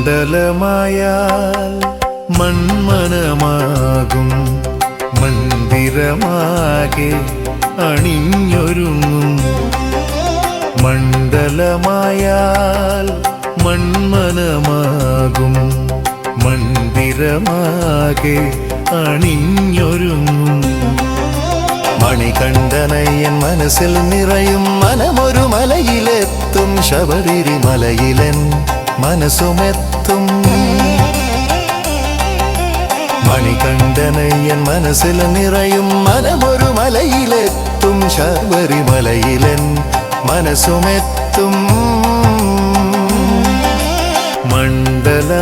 മണ്ഡലമായാൽ മൺമനമാകും മന്ദിരമാകെ അണിഞ്ഞൊരുങ്ങും. മണ്ഡലമായാൽ മൺമനമാകും മന്ദിരമാകെ അണിഞ്ഞൊരുങ്ങും. മണികണ്ഠനയ്യൻ മനസ്സിൽ നിറയും മനമൊരു മലയിലെത്തും. ശബരിരി മലയിലൻ മനസ്സുമെത്തും. മണികണ്ഠനയ്യൻ മനസ്സിൽ നിറയും. മനമൊരു മലയിലെത്തും. ശബരിമലയിലൻ മനസ്സുമെത്തും. മണ്ഡലമായാൽ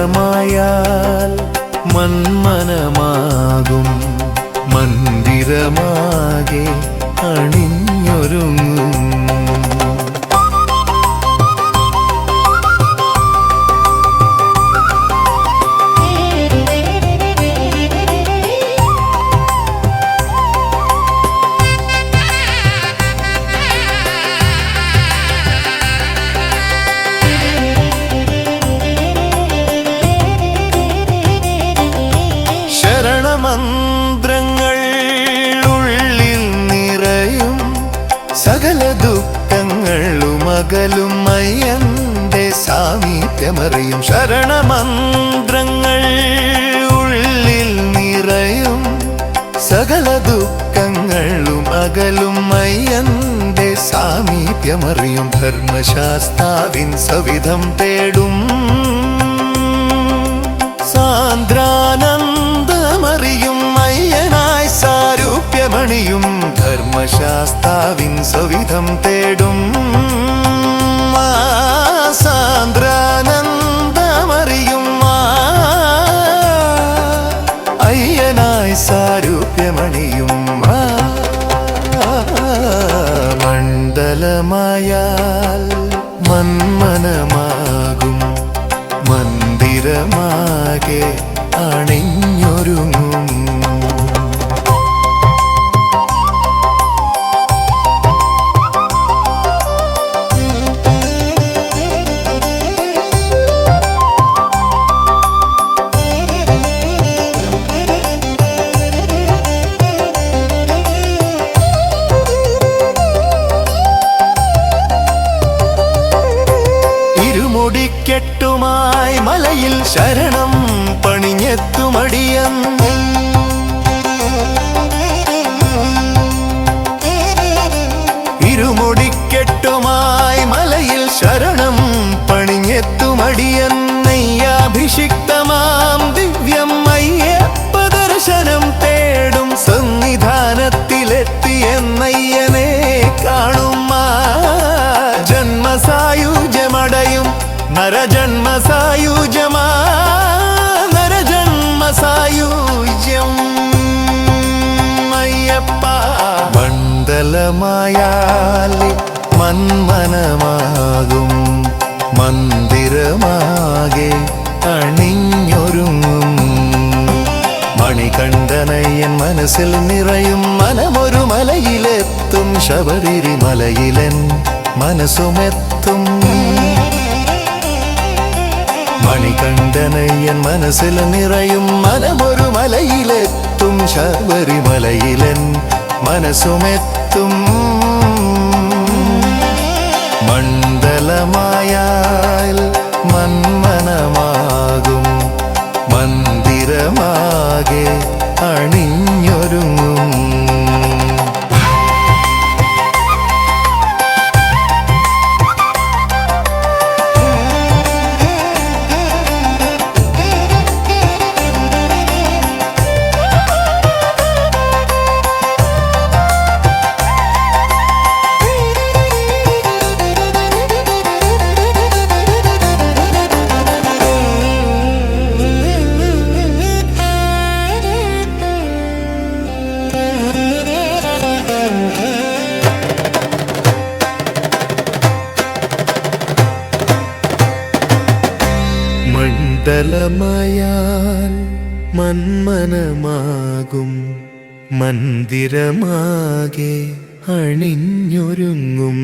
മന്മനമാകും. മന്ദിരമാകെ അണിഞ്ഞൊരുങ്ങും. അകലും അയ്യന്റെ സാമീപ്യമറിയും ശരണമന്ത്രങ്ങൾ ഉള്ളിൽ നിറയും സകല ദുഃഖങ്ങളും അകലും അയ്യന്റെ സാമീപ്യമറിയും ധർമ്മശാസ്താവിൻ സവിധം തേടും. സാന്ദ്രാനന്ദമറിയും അയ്യനായി സാരൂപ്യമണിയും ധർമ്മശാസ്താവിൻ സവിധം തേടും. അയ്യനായി സാരൂപ്യമണിയും മണ്ഡലമായാൽ ഇരുമുടിക്കെട്ടുമായി മലയിൽ ശരണം പണിഞ്ഞെത്തുമടിയൻ ഇരുമുടിക്കെട്ടുമായി മലയിൽ ശരണം പണിഞ്ഞെത്തുമടിയൻ നെയ്യാഭിഷിക്തമാം നരജന്മസായുജമാ നരജന്മസായുജ്യം അയ്യപ്പ. മണ്ഡലമായാലി മന്മനമാകും മന്ദിരമാകെ അണിഞ്ഞൊരുങ്ങും. മണികണ്ഠനയ്യൻ മനസ്സിൽ നിറയും മനമൊരു മലയിലെത്തും ശബരിരി മലയിലൻ മനസ്സുമെത്തും മണികണ്ഠനയ്യൻ മനസ്സിൽ നിറയും മനമൊരു മലയിലെത്തും ശബരിമലയിലൻ മനസ്സുമെത്തും മണ്ഡലമായാൽ മണ്ഡലമായാൽ മന്മനമാകും മന്ദിരമാകെ അണിഞ്ഞൊരുങ്ങും.